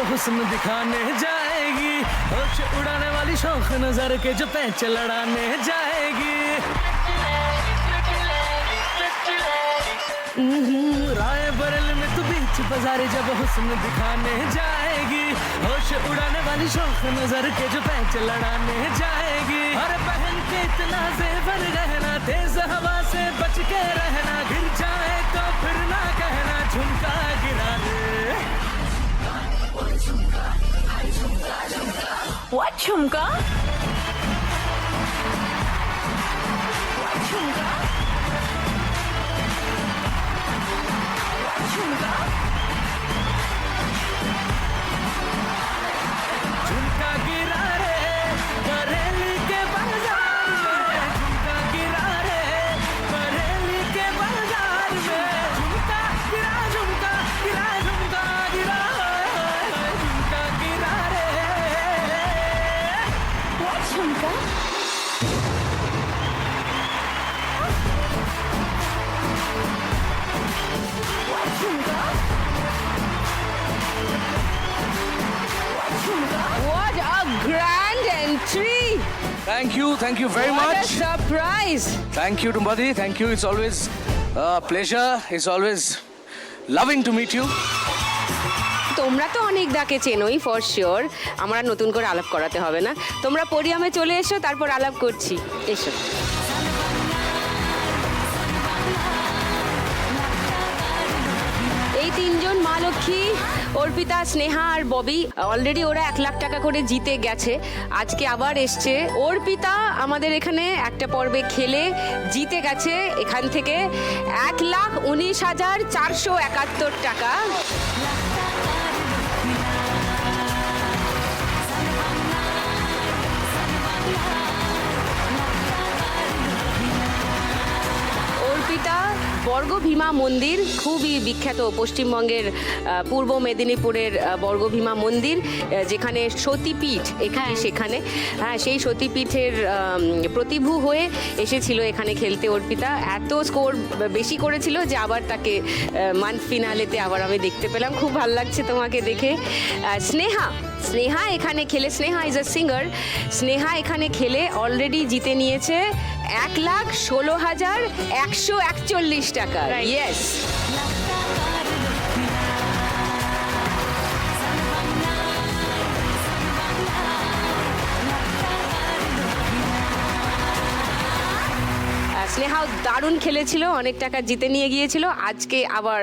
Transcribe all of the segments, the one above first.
तू हुस्न दिखाने जाएगी। होश उड़ाने वाली शौक नज़र के जो पैच लड़ाने जाएगी। राय बरेली में तू बीच बाजारी जब हुस्न दिखाने जाएगी। होश उड़ाने वाली शौक नज़र के जो पैच लड़ाने जाएगी। हर बहन के इतना जेवर रहना तेज हवा What, Chumka? What, Chumka? Thank you, thank you very What much. a surprise! Thank you, Tumbadi. Thank you. It's always a pleasure. It's always loving to meet you. তোমরা তো অনেক দাকে চেনোই ফর শিওর আমরা নতুন করে আলাপ করাতে হবে না তোমরা পরিয়ামে চলে এসো তারপর আলাপ করছি এসো তিনজন মা লক্ষ্মী অর্পিতা, স্নেহা আর ববি অলরেডি ওরা এক লাখ টাকা করে জিতে গেছে। আজকে আবার এসছে অর্পিতা আমাদের এখানে একটা পর্বে খেলে জিতে গেছে। এখান থেকে এক লাখ উনিশ হাজার চারশো একাত্তর টাকা। অর্পিতা বর্গভীমা মন্দির খুবই বিখ্যাত পশ্চিমবঙ্গের পূর্ব মেদিনীপুরের বর্গভীমা মন্দির যেখানে সতীপীঠ এখানে সেখানে হ্যাঁ সেই সতীপীঠের প্রতিভূ হয়ে এসেছিল এখানে খেলতে অর্পিতা। এত স্কোর বেশি করেছিল যে আবার তাকে মান্থ ফিনালেতে আবার আমি দেখতে পেলাম। খুব ভালো লাগছে তোমাকে দেখে। স্নেহা স্নেহা এখানে খেলে Sneha is a singer Sneha এখানে খেলে অলরেডি জিতে নিয়েছে। এক লাখ ষোলো হাজার একশো একচল্লিশ টাকা। ইয়েস স্নেহাও দারুণ খেলেছিল অনেক টাকা জিতে নিয়ে গিয়েছিল। আজকে আবার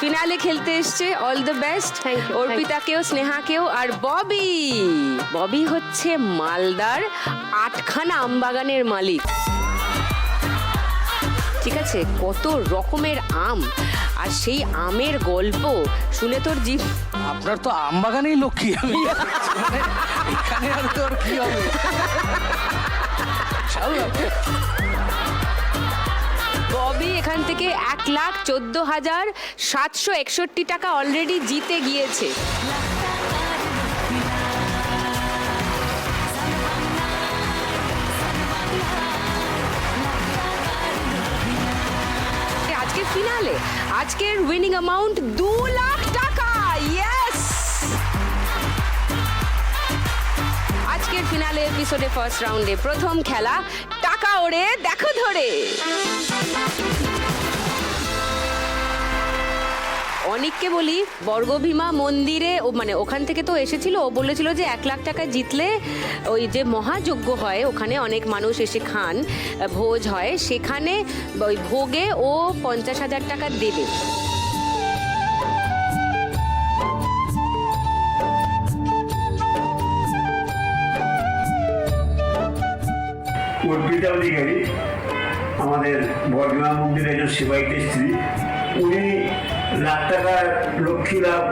ফিনালে খেলতে এসছে অল দ্য বেস্ট অর্পিতাকেও স্নেহাকেও আর ববি। ববি হচ্ছে মালদার আটখানা আমবাগানের মালিক। আছে কত রকমের আম। আর সেই আমের গল্প শুনে তোর জীব আপনার তো আম বাগানেই লক্ষ্মী আমি। এখানে আর তোর কি হবে? ববি এখান থেকে এক লাখ চোদ্দ হাজার সাতশো একষট্টি টাকা অলরেডি জিতে গিয়েছে। আজকের উইনিং অ্যামাউন্ট দু লাখ টাকা। ইয়েস আজকের ফিনালে এপিসোডে ফার্স্ট রাউন্ডে প্রথম খেলা, টাকা ওড়ে, দেখো ধরে। অনেককে বলি, বর্গভীমা মন্দিরে, ও মানে ওখান থেকে তো এসেছিল, ও বলেছিল যে এক লাখ টাকা জিতলে ওই যে মহাযজ্ঞ হয়, ওখানে অনেক মানুষ এসে খান, ভোজ হয়, সেখানে ওই ভোগে ও পঞ্চাশ হাজার টাকা দেবে। অর্পিতা অধিকারী, আমাদের বর্গমা মন্দিরের একজন সেবাইতের স্ত্রী, উনি লাখ টাকার লক্ষ্মী লাভ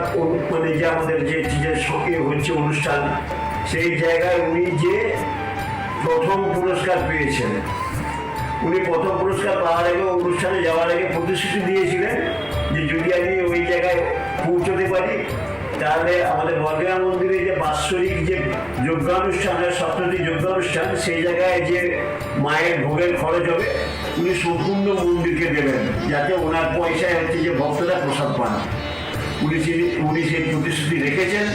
মানে যে আমাদের যে সঙ্গে হচ্ছে অনুষ্ঠান, সেই জায়গায় উনি যে প্রথম পুরস্কার পেয়েছেন। উনি প্রথম পুরস্কার পাওয়ার আগে, অনুষ্ঠানে যাওয়ার আগে প্রতিশ্রুতি দিয়েছিলেন যে যদি আমি ওই জায়গায় পৌঁছতে পারি, তাহলে আমাদের বর্গা মন্দিরে যে বাৎসরিক যে যজ্ঞানুষ্ঠান হয় সপ্তমী যজ্ঞানুষ্ঠান, সেই জায়গায় যে মায়ের ভোগের খরচ হবে উনি সম্পূর্ণ মন্দিরকে দেবেন, যাতে ওনার পয়সায় হচ্ছে যে ভক্তরা প্রসাদ পান। উনি উনি সেই প্রতিশ্রুতি রেখেছেন।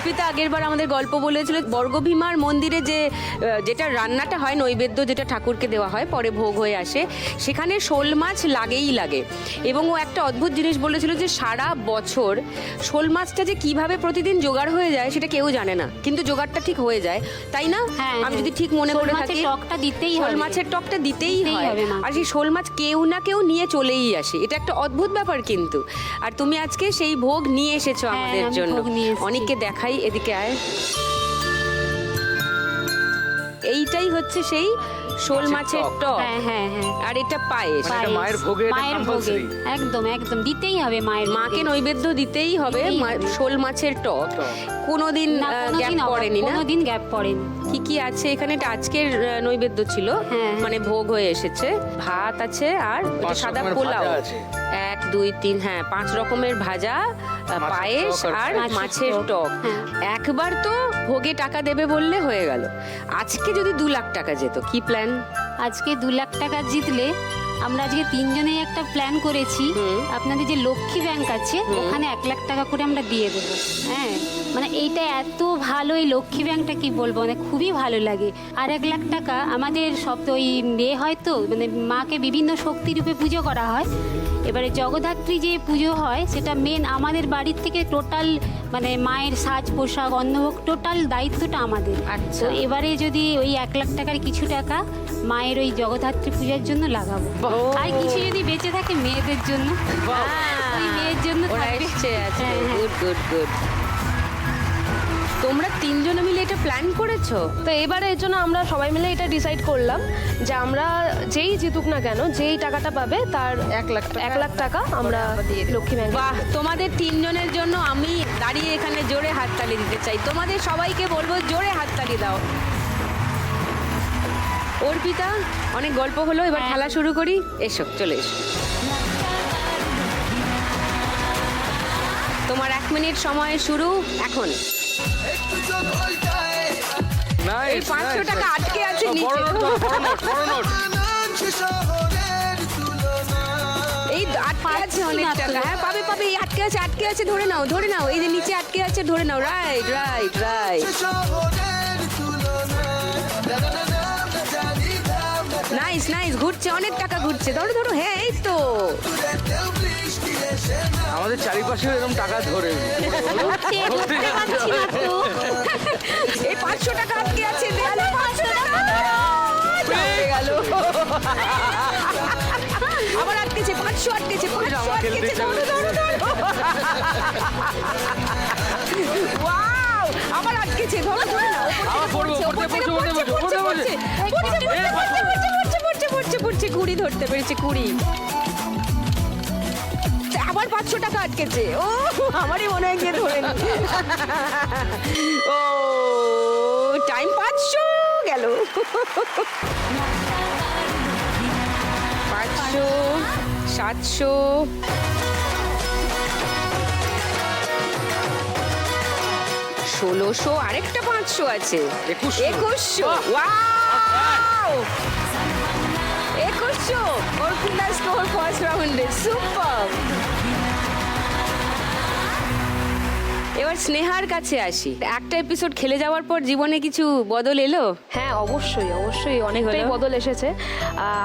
অর্পিতা আগেরবার আমাদের গল্প বলেছিল বর্গভীমার মন্দিরে যে যেটা রান্নাটা হয় নৈবেদ্য যেটা ঠাকুরকে দেওয়া হয় পরে ভোগ হয়ে আসে সেখানে শোল মাছ লাগেই লাগে। এবং ও একটা অদ্ভুত জিনিস বলেছিল যে সারা বছর শোল মাছটা যে কীভাবে প্রতিদিন জোগাড় হয়ে যায় সেটা কেউ জানে না। কিন্তু জোগাড়টা ঠিক হয়ে যায় তাই না? হ্যাঁ, আমি হ্যাঁ। যদি ঠিক মনে করে থাকি টকটা দিতেই শোল মাছের টকটা দিতেই হয়। আর সেই শোল মাছ কেউ না কেউ নিয়ে চলেই আসে। এটা একটা অদ্ভুত ব্যাপার কিন্তু। আর তুমি আজকে সেই ভোগ নিয়ে এসেছ হ্যাঁ, আমাদের জন্য। অনেককে দেখাই এদিকে আয়। এইটাই হচ্ছে সেই শোল মাছের টক। টক। হ্যাঁ হ্যাঁ হ্যাঁ। আর এটা পায়েস। মানে এটা মায়ের ভোগে এটা মায়ের ভোগে। একদম একদম। দিতেই হবে মায়ের মাকে। নৈবেদ্য দিতেই হবে। শোল মাছের টক। টক। কোনোদিন গ্যাপ পড়েনি না? কোনোদিন গ্যাপ পড়েনি। কি কি আছে? এখানে এটা আজকের নৈবেদ্য ছিল। হ্যাঁ। মানে ভোগ হয়ে এসেছে। ভাত আছে আর সাদা পোলাও। আছে। এক দুই তিন হ্যাঁ পাঁচ রকমের ভাজা। পায়েস আর মাছের। টক। হ্যাঁ। একবার তো ভোগে টাকা দেবে বললে হয়ে গেল। আজকে যদি দু লাখ টাকা যেত কি প্ল্যান আজকে দু লাখ টাকা জিতলে আমরা আজকে তিনজনেই একটা প্ল্যান করেছি। আপনাদের যে লক্ষ্মী ব্যাংক আছে ওখানে এক লাখ টাকা করে আমরা দিয়ে দেবো। হ্যাঁ। মানে এইটা এত ভালো এই লক্ষ্মী ব্যাংকটা কি বলব? মানে খুবই ভালো লাগে। আর এক লাখ টাকা আমাদের সব তো ওই মেয়ে হয় তো মানে মাকে বিভিন্ন শক্তি রূপে পুজো করা হয়। এবারে জগদ্ধাত্রী যে পুজো হয় সেটা মেন আমাদের বাড়ির থেকে টোটাল মানে মায়ের সাজ পোশাক অন্নভোগ টোটাল দায়িত্বটা আমাদের। আচ্ছা। এবারে যদি ওই এক লাখ টাকার কিছু টাকা মায়ের ওই জগদ্ধাত্রী পূজার জন্য লাগাবো। আর কিছু যদি বেঁচে থাকে মেয়েদের জন্য ওই মেয়ের জন্য। গুড গুড গুড তোমরা তিনজনে মিলে এটা প্ল্যান করেছ? তো এবারে এর জন্য আমরা সবাই মিলে এটা ডিসাইড করলাম যে আমরা যেই জিতুক না কেন যেই টাকাটা পাবে তার এক লাখ এক লাখ টাকা আমরা লক্ষ্মী ব্যাংকে। বাহ তোমাদের তিনজনের জন্য আমি দাঁড়িয়ে এখানে জোরে হাততালি দিতে চাই। তোমাদের সবাইকে বলব জোরে হাততালি দাও। অর্পিতা অনেক গল্প হলো এবার হ্যাঁ। খেলা শুরু করি। এসো চলে এসো। তোমার এক মিনিট সময় শুরু এখন। এই 500 টাকা আটকে আছে। এই আটকে আছে অনেক টাকা হ্যাঁ পাবে পাবে এই আটকে আছে আটকে আছে ধরে নাও ধরে নাও। এই যে নিচে আটকে আছে ধরে নাও। Right right right nice nice ঘুরছে অনেক টাকা ঘুরছে। ধরো ধরো হ্যাঁ এই তো। আমাদের চারিপাশে এরকম টাকা ধরে এই পাঁচশো টাকা আটকে আছে দেয়ালে পাঁচশো টাকা আটকে গেল আবার আটকেছে পাঁচশো আটকেছে পাঁচশো আমার আটকেছে ধরো ধরো ধরো ওয়াও আবার আটকেছে ধরো ধরো না পড়ছে, পড়ছে, পড়ছে, পড়ছে। পড়ছে পড়ছে পড়ছে পড়ছে পড়ছে পড়ছে পড়ছে কুড়ি ধরতে পেরেছে কুড়ি আবার পাঁচশো টাকা আটকেছে। ও আমারই মনে হয় গিয়ে ধরে। ও টাইম পাঁচশো গেল। পাঁচশো সাতশো। ষোলোশো আরেকটা পাঁচশো আছে। একুশশো। একুশশো। একুশশো। অর্পিতা স্কোর ফার্স্ট রাউন্ডে সুপার এবার স্নেহার কাছে আসি। একটা এপিসোড খেলে যাওয়ার পর জীবনে কিছু বদল এলো? হ্যাঁ অবশ্যই অবশ্যই অনেকটাই হলো? বদল এসেছে।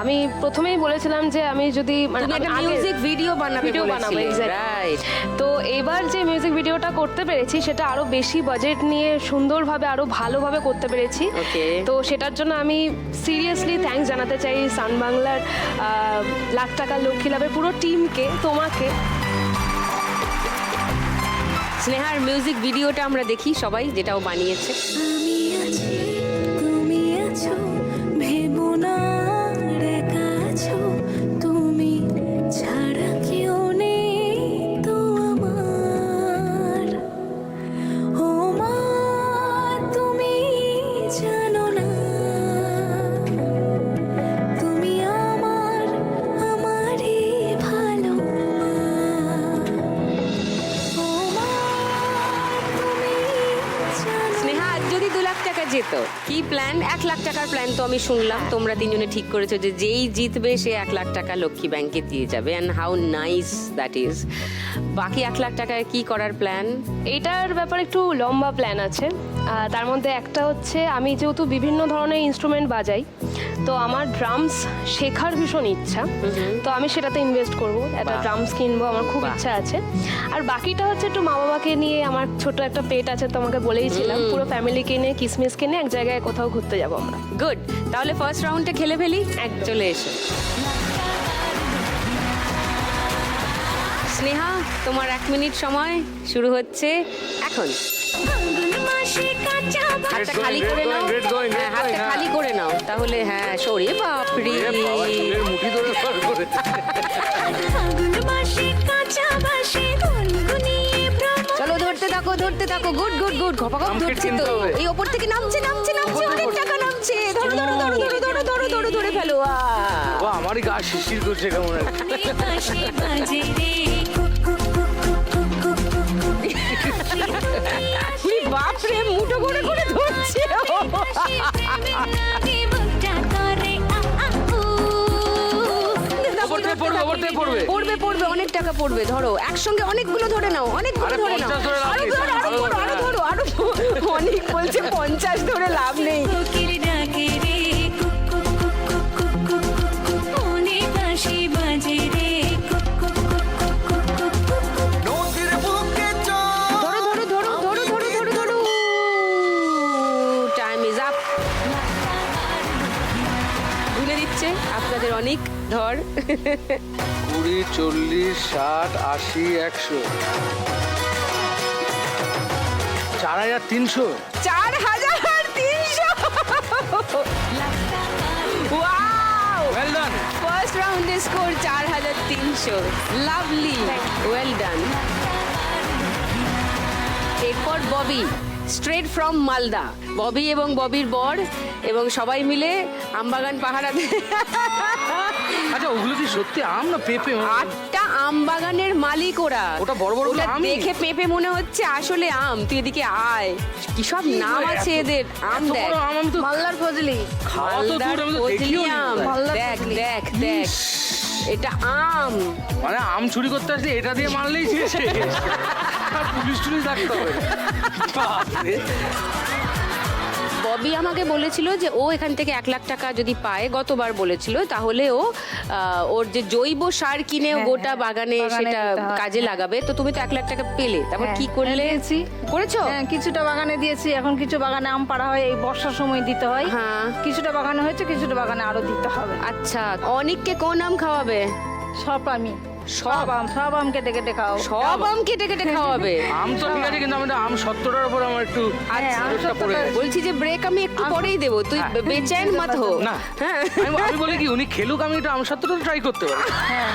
আমি প্রথমেই বলেছিলাম যে আমি যদি মানে একটা মিউজিক ভিডিও বানাবে ভিডিও বানাবো রাইট তো এবার যে মিউজিক ভিডিওটা করতে পেরেছি সেটা আরও বেশি বাজেট নিয়ে সুন্দরভাবে আরও ভালোভাবে করতে পেরেছি। তো সেটার জন্য আমি সিরিয়াসলি থ্যাঙ্কস জানাতে চাই সান বাংলার লাখ টাকা লক্ষ্মী লাভের পুরো টিমকে তোমাকে। স্নেহার মিউজিক ভিডিওটা আমরা দেখি সবাই যেটাও বানিয়েছে। আমি যেত। কি প্ল্যান এক লাখ টাকার প্ল্যান তো আমি শুনলাম। তোমরা তিনজনে ঠিক করেছ যে যেই জিতবে, সে এক লাখ টাকা লক্ষ্মী ব্যাংকে দিয়ে যাবে। And how nice that is বাকি এক লাখ টাকায় কি করার প্ল্যান এটার ব্যাপারে একটু লম্বা প্ল্যান আছে। তার মধ্যে একটা হচ্ছে আমি যেহেতু বিভিন্ন ধরনের ইনস্ট্রুমেন্ট বাজাই তো আমার ড্রামস শেখার ভীষণ ইচ্ছা। তো আমি সেটাতে ইনভেস্ট করব একটা ড্রামস কিনবো আমার খুব ইচ্ছা আছে। আর বাকিটা হচ্ছে একটু মা বাবাকে নিয়ে আমার ছোট একটা পেট আছে তো তোমাকে বলেইছিলাম পুরো ফ্যামিলিকে নিয়ে কিসমিসকে নিয়ে এক জায়গায় কোথাও ঘুরতে যাব আমরা। গুড তাহলে ফার্স্ট রাউন্ডে খেলে ফেলি? এক চলে এসো। স্নেহা তোমার এক মিনিট সময় শুরু হচ্ছে এখন। হাতটা খালি করে নাও Red going, red হ্যাঁ হাতটা। খালি করে নাও তাহলে হ্যাঁ সরে বাপরে মুঠি ধরে করে। চলো ধরতে থাকো ধরতে থাকো গুড গুড গুড খপা খপ আমকে ধরছে কিনতে তো হবে। এই ওপর থেকে নামছে নামছে নামছে অনেক টাকা নামছে ধরো ধরো ধরো ধরো ধরো ধরো ধরো ধরে ফেলো আহ! ও আমারই গা শিশির করছে কেমন একটা। বাজে রে বাপরে করে করে ধরছে। পড়বে পড়বে। অনেক টাকা পড়বে ধরো। একসঙ্গে অনেকগুলো ধরে নাও অনেকগুলো ধরে নাও। আরও ধরো আরও ধরো। আরও ধরো। অনেক বলছে পঞ্চাশ ধরে লাভ নেই। ধর কুড়ি চল্লিশ ষাট আশি একশো। চার হাজার তিনশো। চার হাজার তিনশো। ওয়েল ডান ফার্স্ট রাউন্ডে স্কোর চার হাজার তিনশো। লাভলি ওয়েল ডান এরপর ববি স্ট্রেট ফ্রম মালদা ববি এবং ববির বর এবং সবাই মিলে আমবাগান পাহারাতে আচ্ছা ওগুলো কি সত্যি আম না পেঁপে? আটটা আম বাগানের মালিক ওরা। ওটা বড় বড় ওটা দেখে পেঁপে মনে হচ্ছে আসলে আম। তুই এদিকে আয়। কি সব নাম আছে এদের? আম দেখ। বড় আম আমি তো মাল্লার ফজলি। মালদার দূর আমি তো ফজলি আম। দেখ দেখ দেখ। এটা আম। মানে আম চুরি করতে আসলে এটা দিয়ে মারলেই শেষ পুলিশ টুলিশ ডাকতে হবে। বাপরে। ববি আমাকে বলেছিল যে ও এখান থেকে এক লাখ টাকা যদি পায় গতবার বলেছিল তাহলে ও আহ, ওর যে জৈব সার কিনে ও গোটা বাগানে সেটা কাজে লাগাবে। তো তুমি তো এক লাখ টাকা পেলে। তারপর কি করলে? দিয়েছি। করেছ? হ্যাঁ কিছুটা বাগানে দিয়েছি। এখন কিছু বাগানে আম পাড়া হয় এই বর্ষার সময় দিতে হয়। হ্যাঁ। কিছুটা বাগানে হয়েছে কিছুটা বাগানে আরও দিতে হবে। আচ্ছা অনেককে কোন আম খাওয়াবে? সব আমি। সব আম সব আম কেটে কেটে খাও সব আম কেটে কেটে খাওয়াবে? আম তো ঠিক আছে কিন্তু আমাদের আম সত্তরটার উপর আমার একটু গেছে। বলছি যে ব্রেক আমি একটু পরেই দেবো। তুই বেচেন মত হো না হ্যাঁ। আমি বলি কি উনি খেলুক আমি একটু আম সত্তরটা ট্রাই করতে পারি। হ্যাঁ।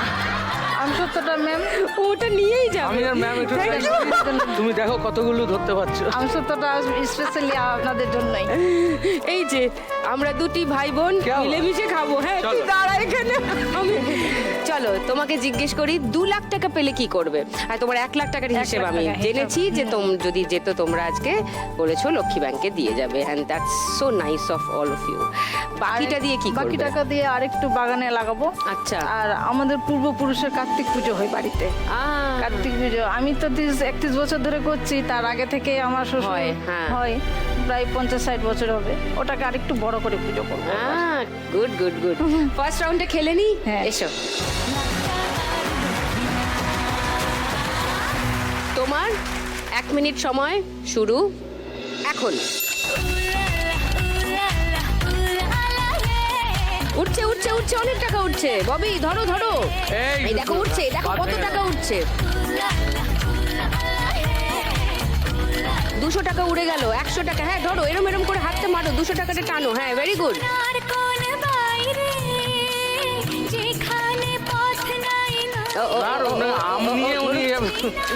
আম সত্যটা ম্যাম ওটা নিয়েই যাবে। আমি আর ম্যাম একটু তুমি দেখো কতগুলো ধরতে পারছ। আম সত্যটা স্পেশালি আপনাদের জন্যই। এই যে আমরা দুটি ভাই বোন মিলেমিশে খাব। হ্যাঁ তুই। দাঁড়া এখানে। আমি চলো তোমাকে জিজ্ঞেস করি দু লাখ টাকা পেলে কি করবে? আর তোমার এক লাখ টাকার হিসেব আমি টাকা জেনেছি যে তোম যদি যেত তোমরা আজকে বলেছ লক্ষ্মী ব্যাংকে দিয়ে যাবে and that's so nice of all of you বাকিটা দিয়ে কি বাকি টাকা দিয়ে আরেকটু বাগানে লাগাবো। আচ্ছা। আর আমাদের পূর্বপুরুষের কার্তিক পুজো হয় বাড়িতে। কার্তিক পুজো। আমি তো একত্রিশ বছর ধরে করছি তার আগে থেকে আমার শ্বশুর হয়, হ্যাঁ। হয় প্রায় পঞ্চাশ ষাট বছর হবে। ওটাকে আরেকটু বড় করে পুজো করব। গুড গুড গুড ফার্স্ট রাউন্ডে খেলে নি? হ্যাঁ। এসো। তোমার এক মিনিট সময় শুরু এখন। উঠছে উঠছে উঠছে অনেক টাকা উঠছে। ববি ধরো ধরো। এই, দেখো উঠছে দেখো কত টাকা উঠছে। দুশো টাকা উড়ে গেল একশো টাকা হ্যাঁ ধরো এরম এরম করে হাতটা মারো দুশো টাকাটা টানো হ্যাঁ ভেরি গুড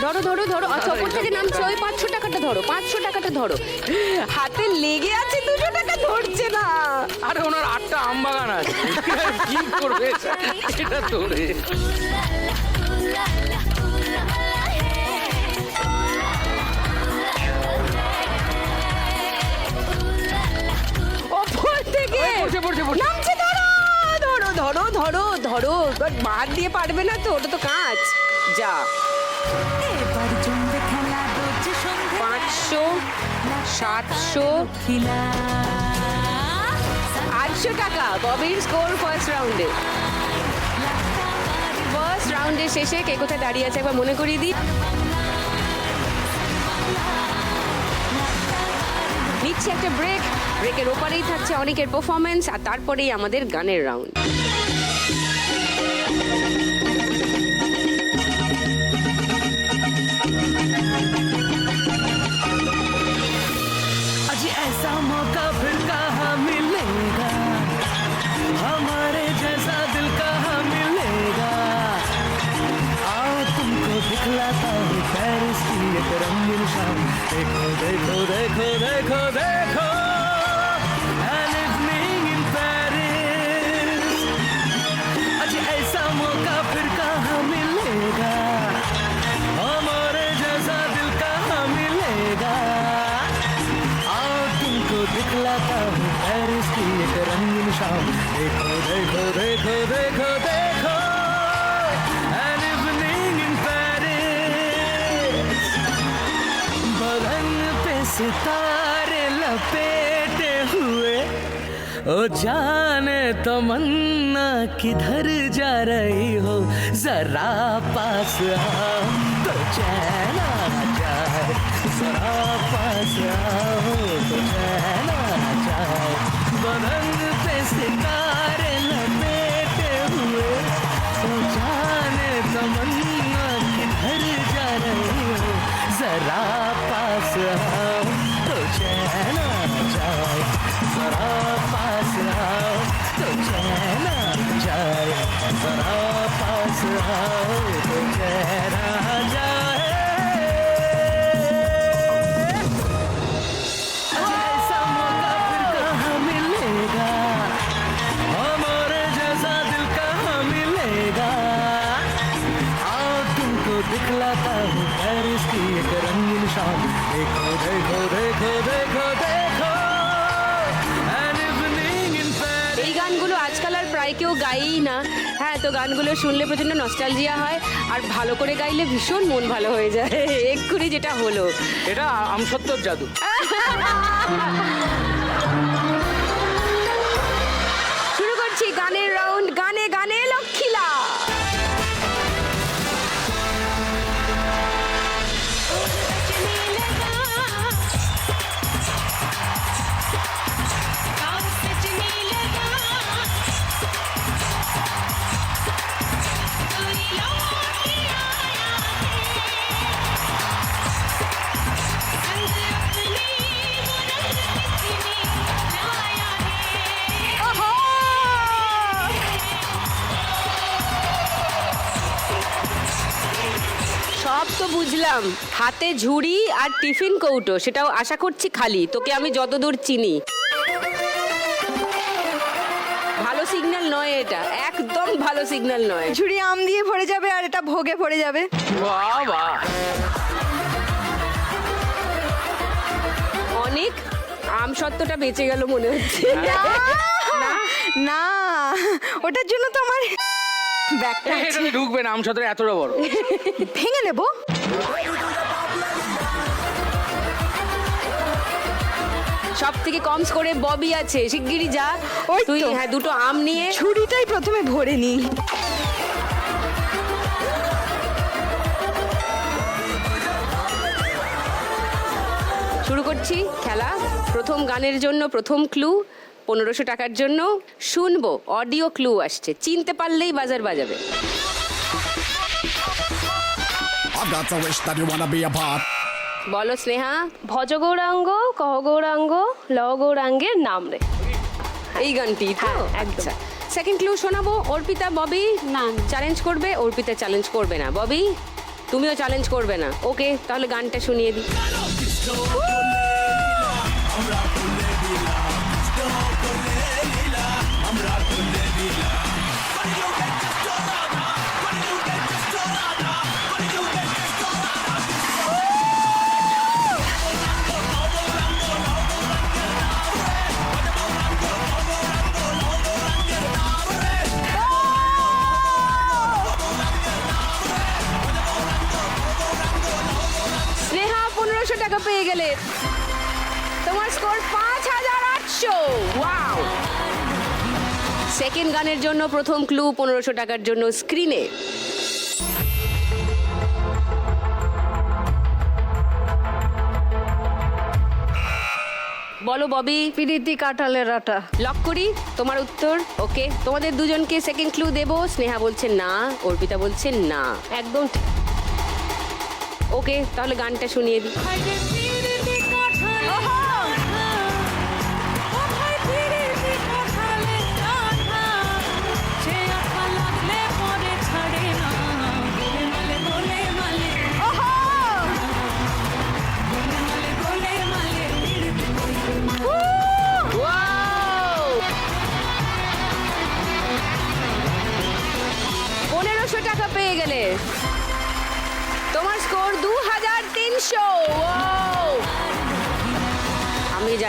ধরো ধরো ধরো আচ্ছা ওপর থেকে নামছে ওই পাঁচশো টাকাটা ধরো পাঁচশো টাকাটা ধরো। হাতে লেগে আছে দুশো টাকা ধরছে না। আরে ওনার আটটা আম বাগান আছে। কি করবে? এটা ধরে। ধরো এবার বাদ দিয়ে পারবে না তো ওটা তো কাঁচ যা। পাঁচশো সাতশো। আটশো টাকা ববির স্কোর ফার্স্ট রাউন্ডে ফার্স্ট রাউন্ডের শেষে কে কোথায় দাঁড়িয়ে আছে একবার মনে করিয়ে দিই। নিচ্ছে একটা ব্রেক ব্রেকের ওপারেই থাকছে অনেকের পারফরমেন্স আর তারপরেই আমাদের গানের রাউন্ড एक रंगीन शाम देखो देखो देखो देखो देखो। सितारे लपेटे हुए। ओ जाने तमन्ना, किधर जा रही हो? जरा पास आओ तो चैन आ जाए। जरा पास आओ तो चैन आ जाए आज ऐसा मौका फिर कहाँ मिलेगा हमारे जैसा दिल कहाँ मिलेगा आओ तुमको दिखलाता हूँ पेरिस की एक रंगीन शाम देखो देखो देखो देखो देखो An evening in Paris এই গানগুলো আজকাল আর প্রায় কেউ গায়েই না হ্যাঁ তো গানগুলো শুনলে প্রচণ্ড নস্টালজিয়া হয় আর ভালো করে গাইলে ভীষণ মন ভালো হয়ে যায়। এক্ষুনি যেটা হলো। এটা আমসত্তর জাদু। হাতে ঝুড়ি আর টিফিন কৌটো সেটাও আশা করছি খালি। তোকে আমি যতদূর চিনি। ভালো সিগন্যাল নয় এটা একদম ভালো সিগন্যাল নয়। ঝুড়ি আম দিয়ে ভরে যাবে আর এটা ভোগে ভরে যাবে। বাহ অনেক আম সত্ত্বটা বেঁচে গেল মনে হচ্ছে। না ওটার জন্য তো আমার ব্যাগটা ঢুকবে না আমসত্তর এতটা বড়। ভেঙে নেব? সব থেকে কম স্কোরে ববি আছে শিগগিরই যা। ওই তুই তো। হ্যাঁ দুটো আম নিয়ে। ঝুড়িটাই প্রথমে ভরে নিই। শুরু করছি খেলা। প্রথম গানের জন্য প্রথম ক্লু পনেরোশো টাকার জন্য শুনব অডিও ক্লু আসছে। চিনতে পারলেই বাজার বাজাবে। I've got a wish that you wanna be a part. বলো স্নেহা। ভজ গৌরাঙ্গ কহ গৌরাঙ্গ ল গৌরাঙ্গের নাম রে। এই গানটি হ্যাঁ, একদম। আচ্ছা সেকেন্ড ক্লু শোনাবো। অর্পিতা ববি? না, না। চ্যালেঞ্জ করবে অর্পিতা চ্যালেঞ্জ করবে না। ববি তুমিও চ্যালেঞ্জ করবে না। ওকে তাহলে গানটা শুনিয়ে দিই। স্কোর পাঁচ হাজার আটশো। ওয়াও সেকেন্ড গানের জন্য প্রথম ক্লু পনেরোশো টাকার জন্য স্ক্রিনে। বলো ববি পিরিতি কাঁঠালের আটা। লক করি তোমার উত্তর? ওকে তোমাদের দুজনকে সেকেন্ড ক্লু দেবো। স্নেহা বলছে না অর্পিতা বলছে না। একদম ঠিক। ওকে তাহলে গানটা শুনিয়ে দিই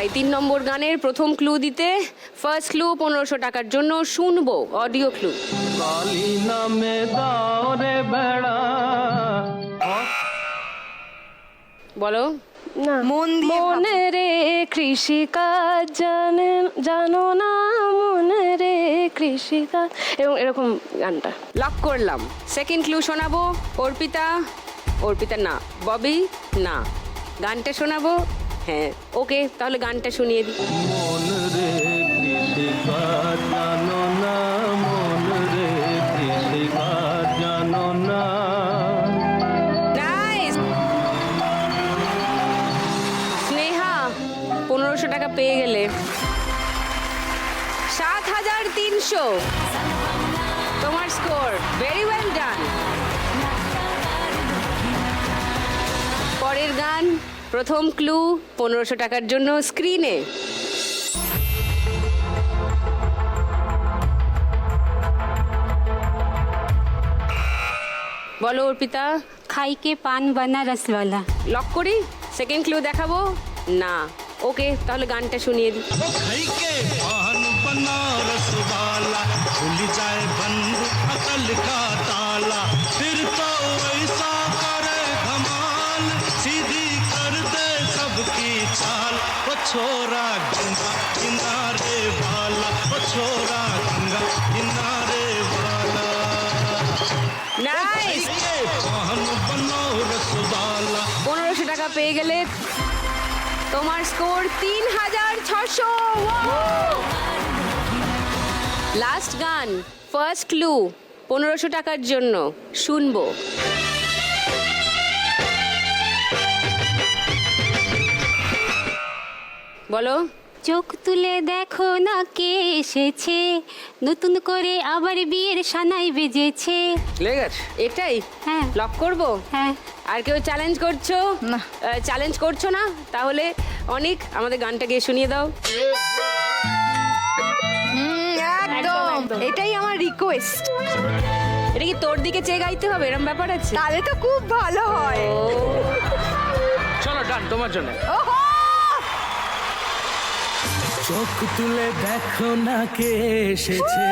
আমি তিন নম্বর গানের প্রথম ক্লু দিতে ফার্স্ট ক্লু পনেরোশো টাকার জন্য শুনব অডিও ক্লু। কালী নামে দাও রে বেড়া। বলো। না। মন মনে রে কৃষিকাজ জানে জানো না মনে রে কৃষিকাজ এবং এরকম গানটা। লক করলাম। সেকেন্ড ক্লু শোনাবো। অর্পিতা অর্পিতা না ববি না। গানটা শোনাবো। হ্যাঁ ওকে তাহলে গানটা শুনিয়ে দিই মন রে কৃষিকাজ জানো না মন রে কৃষিকাজ জানো না। স্নেহা পনেরোশো টাকা পেয়ে গেলে। সাত হাজার তিনশো। তোমার স্কোর ভেরি ওয়েল ডান পরের গান। প্রথম ক্লু পনেরোশো টাকার জন্য স্ক্রিনে। বলো অর্পিতা। খাই কে পান বানা রসওয়ালা। লক করি? সেকেন্ড ক্লু দেখাবো? না। ওকে তাহলে গানটা শুনিয়ে দিই পান বানা রসওয়ালা যায় বন্ধ কা তালা ফির তো ছোরা গঙ্গা কিনারে ভালা ও ছোরা গঙ্গা কিনারে পনেরোশো টাকা পেয়ে গেলে তোমার স্কোর তিন হাজার ছশো। লাস্ট গান ফার্স্ট ক্লু পনেরোশো টাকার জন্য শুনব। বলো। চোখ তুলে দেখো না কে এসেছে। নতুন করে আবার বিয়ের সানাই বেজেছে। লেগেছে? এটাই হ্যাঁ। লক করব? হ্যাঁ। আর কেউ চ্যালেঞ্জ করছ? না। চ্যালেঞ্জ করছ না? তাহলে অনেক আমাদের গানটা গিয়ে শুনিয়ে দাও। একদম। এটাই আমার রিকোয়েস্ট এটা কি তোর দিকে চেয়ে গাইতে হবে? এরকম ব্যাপার আছে? তাহলে তো খুব ভালো হয়। চলো ডান তোমার জন্য। ওহো! চোখ তুলে দেখো না কে এসেছে।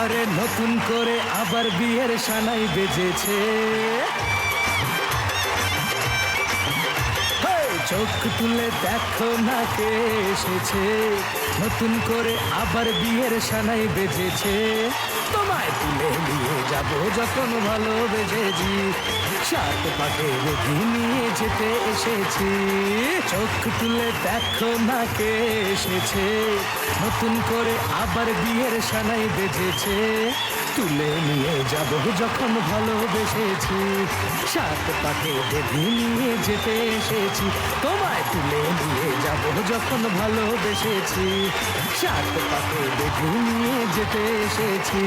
আরে নতুন করে আবার বিয়ের সানাই বেজেছে। চোখ তুলে দেখো না কে এসেছে। নতুন করে আবার বিয়ের সানাই বেজেছে। তোমায় তুলে নিয়ে যাব যখন ভালোবেসেছি সাত পাকে বেঁধে নিয়ে যেতে এসেছি। চোখ তুলে দেখো না কে এসেছে। নতুন করে আবার বিয়ের সানাই বেজেছে তুলে নিয়ে যাব যখন ভালোবেসেছি। সাত পাকে নিয়ে যেতে এসেছি। তোমায় তুলে নিয়ে যাব যখন ভালোবেসেছি। সাত পাকে নিয়ে যেতে এসেছি।